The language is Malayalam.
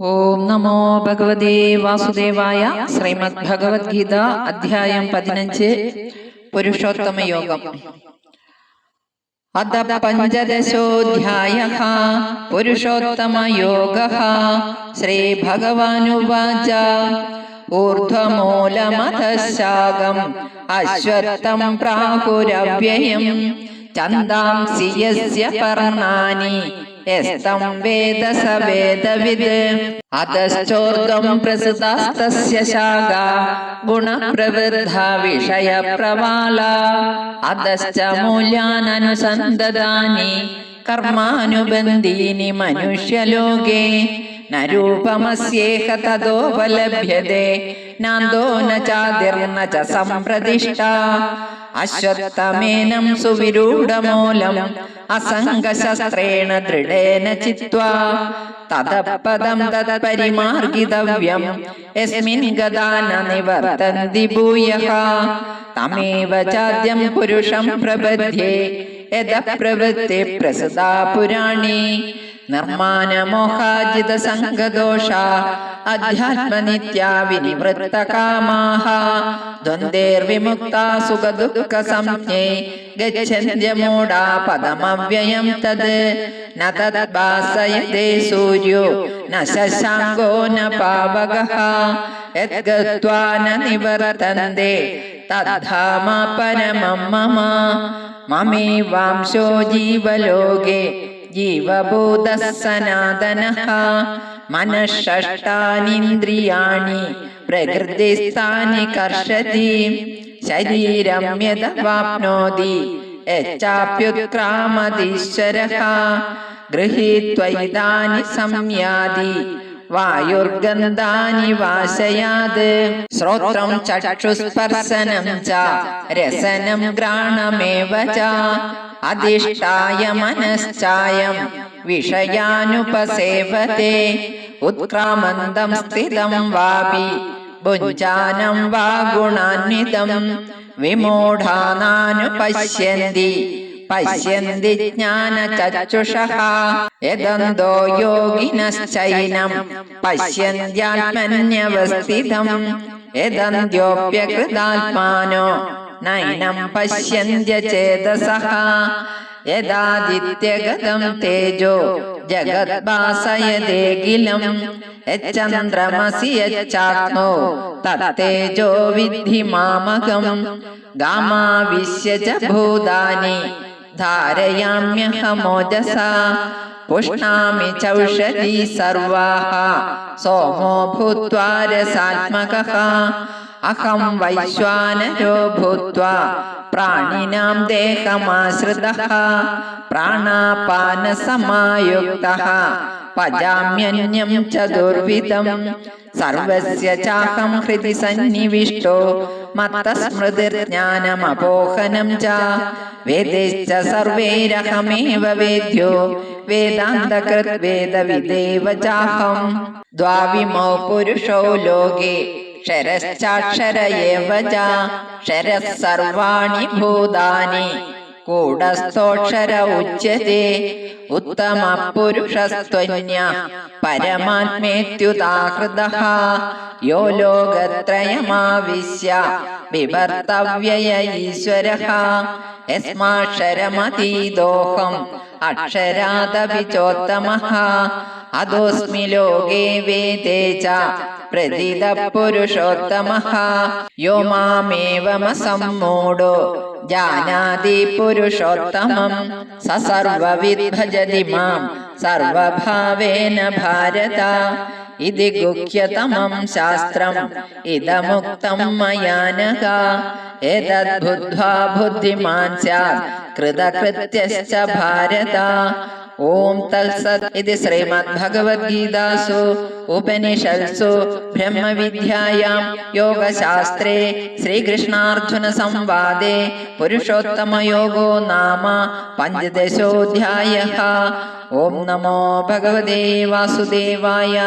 ഓം നമോ ഭഗവതേ വാസുദേവായ ശ്രീമദ് ഭഗവത്ഗീത അധ്യായം പതിനഞ്ച് പുരുഷോത്തമ യോഗം. അത പഞ്ചദശോധ്യായ പുരുഷോത്തമ യോഗ ശ്രീഭഗവാനുവാച ഊർധ്വമൂലമതശാകം അശ്വത്ഥം പ്രാഹുരവ്യയം ചന്ദാംസി യസ്യ പർണാനി. യസ്തം വേദ സ വേദവിത് അതശ്ചോർധ്വം പ്രസൃതാസ്തസ്യ വിഷയപ്രവാല അതശ്ച മൂല്യാനനുസന്തതാനി കർമാനുബന്ധീനി മനുഷ്യലോകേ. ന രൂപമസ്യേഹ തതോപലഭ്യത്തെ നാന്തോ ന ചാതിർന ച സംപ്രതിഷ്ഠ. അശ്വത്ഥമേനം സുവിരൂഢമൂലം അസംഗശസ്ത്രേണ ദൃഢേന ചിത്വാ. തതപദം തത്പരിമാർഗിതവ്യം യസ്മിൻ ഗതാന നിവർത്തന്തി ഭൂയഃ തമേവ ചാദ്യം പുരുഷം പ്രപദ്യേ യഥ പ്രവൃത്തി പ്രസദാ പുരാണി. നിർമാനമോഹാജിത സംഘദോഷ അധ്യാത്മനിത്യാവിനിവൃത്തകാമാഹ വിനിവൃത്ത കാമാഹ ദ്വന്ദ്വേർവിമുക്താ സുഖദുഃഖ സംജ്ഞേ ഗച്ഛന്ത്യമൂഢാ പദമവ്യയം തത് ന തദ്ഭാസയത്തെ സൂര്യോ ന ശശാങ്കോ ന പാവകഃ യദ്ഗത്വാ ന നിവർത്തന്തെ തദ്ധാമ പരമം മമ മമേ വാംശോ ജീവലോകേ ജീവഭൂതഃ സനാതനഃ മനഃഷ്ടാനീന്ദ്രിയാണി പ്രകൃതിസ്ഥാനി കർഷതി. ശരീരം യഥ വാപ്നോതി യച്ചാപ്യുത്ക്രാമതീശ്വരഃ ഗൃഹീത്വൈതാനി സംയാതി വായുർഗന്ധാനി വാശയാത്. ശ്രോത്രം ചക്ഷുസ്പർശനം ച രസനം ഘ്രാണമേവ ച അധിഷ്ഠായ മനശ്ചായം വിഷയാനുപസേവത്തെ. ഉത്ക്രാമന്തം സ്ഥിതം വാപി ഭുജാനം വാ ഗുണാന്വിതം വിമൂഢാനാനു പശ്യന്തി ജ്ഞാന ജ്ഞാനചക്ഷുഷഃ. യദന്തോ യോഗിനശ്ചൈനം. പശ്യന്ത്യാത്മന്യവസ്ഥിതം. യദന്ത്യോപ്യകൃതാത്മാനോ നൈനം പശ്യന്ത്യചേതസഃ. യദാദിത്യഗതം തേജോ ജഗദ്ഭാസയദേകിലം യച്ചന്ദ്രമസി യച്ചാത്മോ തത്തേജോ വിദ്ധി മാമകം ഗാമാവിശ്യ ഭൂതാനി धारयाम्यहमोजसा। पुष्णामि चौषधी सर्वाः। सोमो भूत्वा रसात्मकः। अहं वैश्वानरो भूत्वा प्राणिनां देहमाश्रितः। प्राणापानसमायुक्तः। पजाम्यन्यं च दुर्विधं सर्वस्य चाहं हृदि सन्निविष्टो। मत्तस्मृतिर्ज्ञानमपोहनं च। വേദശ്ച സർവൈരഹമേവ വേദ്യോ? വേദാന്തകൃത് വേദവിദേവ ചാഹം ദ്വാവിമൗ പുരുഷോ ലോകേ. ക്ഷരശ്ചാക്ഷര ഏവ ച ക്ഷരഃ ഭൂതാനി. കൂടസ്ഥോക്ഷര ഉച്ചതേ. ഉത്തമ പുരുഷസ്ത്വന്യ പരമാത്മേത്യുതാഹൃത യോ ലോകത്രയമാവിശ്യ വിവർത്തവ്യയ ഈശ്വര. യസ്മാക്ഷരമതീതോഹം അക്ഷരാദപി ചോത്തമ അദോസ്മി ലോകേ വേദേ ച. പ്രതിത പുരുഷോത്തമ. യോ മാമേവമസമ്മൂഢോ ജാനാതി പുരുഷോത്തമം. സ സർവവിദ് ഭജതി മാം. സർവഭാവേന ഭാരത. ഇതി ഗുഹ്യതമം ശാസ്ത്രം. ഇതമുക്തം മയാനക. ഏതദ്ബുദ്ധ്വാ ബുദ്ധിമാൻ സ്യാത്. കൃതകൃത്യശ്ച ഭാരത. ॐ तत्सत् इति श्रीमद्भगवद्गीतासु उपनिषत्सु ब्रह्मविद्यायां योगशास्त्रे श्रीकृष्णार्जुनसंवादे पुरुषोत्तमयोगो नाम पञ्चदशोऽध्यायः। ॐ नमो भगवते वासुदेवाय।